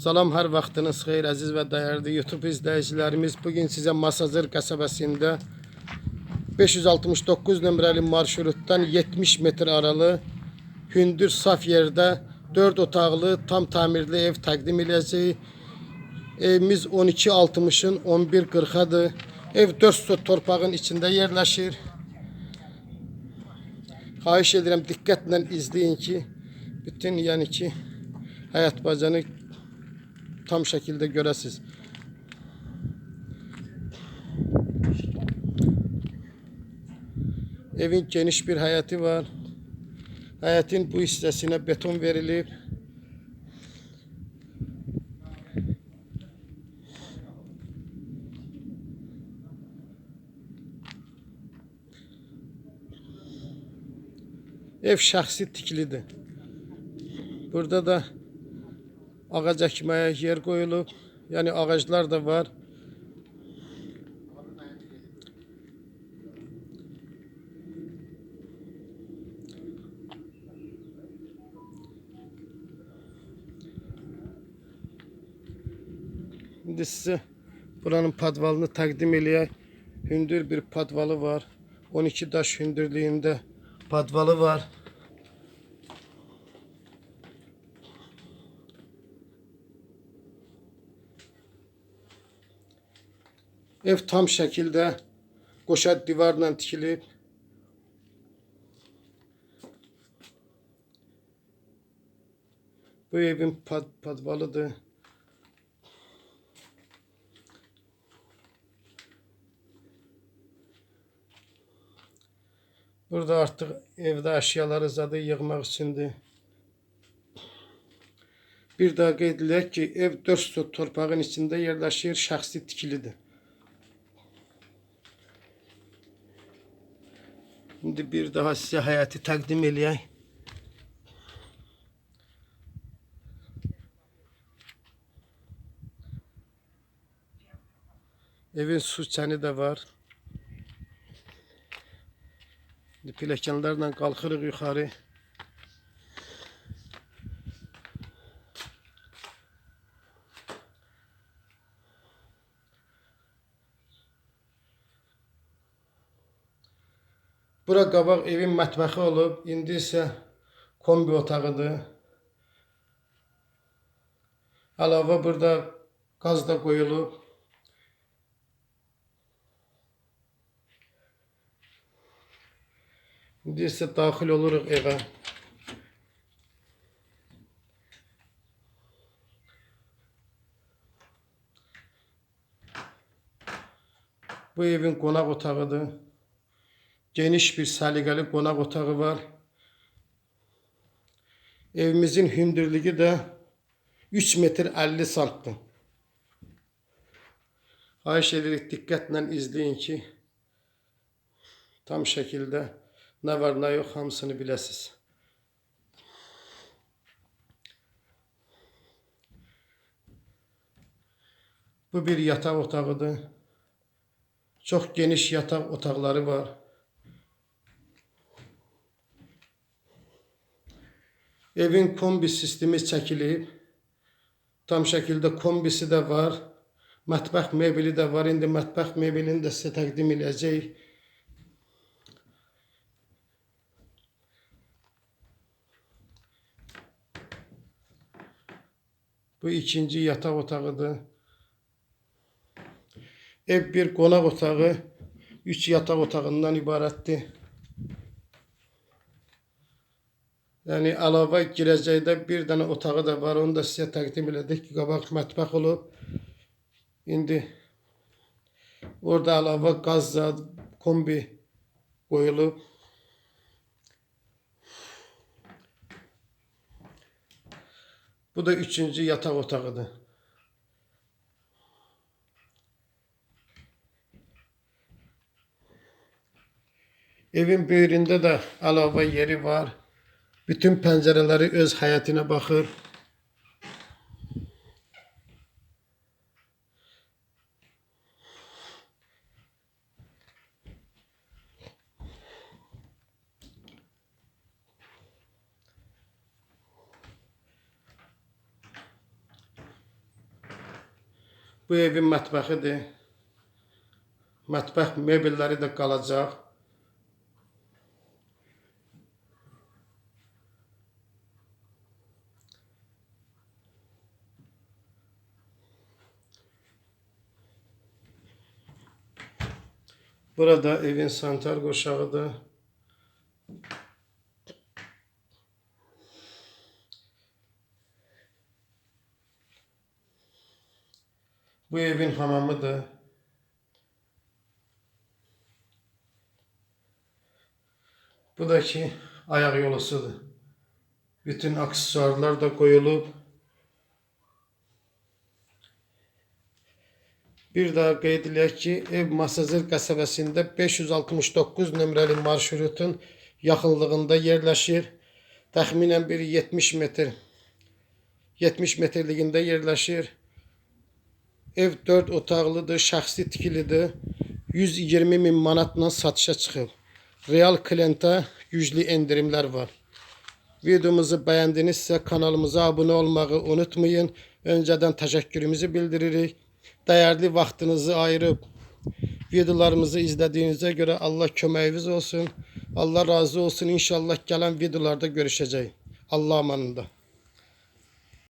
Salam, hər vaxtınız xeyir əziz və dəyərli YouTube izləyicilərimiz. Bu gün sizə Masazır qəsəbəsində 569 nömrəli marşrutdan 70 metr aralı hündür saf yerdə 4 otaqlı tam təmirli ev təqdim edəcəyik. Evimiz 12.60'ın 11.40'adır. Ev 4 sot torpağın içində yerləşir. Xahiş edirəm diqqətlə izləyin ki, bütün yəni ki, həyat bacanı tam şekilde görəsiz. Evin geniş bir hayatı var. Hayatın bu hissesine beton verilip Ev şəxsi tikilidir. Burada da ağac əkməyə yer qoyulub. Yəni ağaclar da var. İndi sizə buranın padvalını təqdim eləyək. Hündür bir padvalı var. 12 daş hündürlüyündə padvalı var. Ev tam şəkildə qoşa divarla tikilib. Bu evin pad padvalıdır. Burada artıq evdə əşyaları zadı yığmaq üçündür. Bir daha qeyd ki, ev 4 sot torpağın içində yerləşir, şəxsi tikilidir. Şimdi bir daha size hayatı takdim eləyək. Evin su çəni də var. Şimdi Pilləkənlərlə qalxırıq yuxarı. Bura qabaq evin mətbəxi olub, indi isə kombi otağıdır. Əlavə burada qaz da qoyulub. İndi isə daxil oluruq evə. Bu evin qonaq otağıdır. Geniş bir səliqəli qonaq otağı var. Evimizin hündürlüğü de 3 metr 50 santdır. Xahiş edirik diqqətlə izləyin ki, tam şəkildə nə var, nə yox hamısını biləsiz. Bu bir yataq otağıdır. Çox geniş yataq otaqları var. Evin kombi sistemi çəkilib. Tam şəkildə kombisi də var. Mətbəx mebeli də var. İndi mətbəx mebelini də sizə təqdim edəcəyik. Bu ikinci yataq otağıdır. Ev bir qonaq otağı, üç yataq otağından ibarətdir. Yəni əlavə girəcəkdə bir dənə otağı da var. Onu da sizə təqdim elədik ki, qabaq mətbəx olub. İndi orada əlavə qaz zad, kombi qoyulub. Bu da üçüncü yataq otağıdır. Evin böyründə də əlavə yeri var. Bütün pəncərələri öz həyətinə baxır. Bu evin mətbəxidir. Mətbəx mebelləri də qalacaq. Burada evin sanitar qoşağıdır. Bu evin hamamıdır. Bu da ki ayak yolusudur. Bütün aksesuarlar da koyulup. Bir daha qeyd edək ki, ev Masazır qəsəbəsində 569 nömrəli marşrutun yaxınlığında yerləşir. Təxminən bir 70 metr 70 metrliyində yerləşir. Ev 4 otaqlıdır, şəxsi tikilidir. 120 min manatla satışa çıxıb. Real klientə güclü endirimlər var. Videomuzu bəyəndinizsə kanalımıza abunə olmağı unutmayın. Öncədən təşəkkürümüzü bildiririk. Dəyərli vaxtınızı ayırıb videolarımızı izlədiyinizə görə Allah köməyiniz olsun. Allah razı olsun. İnşallah gələn videolarda görüşəcəyik. Allah amanında.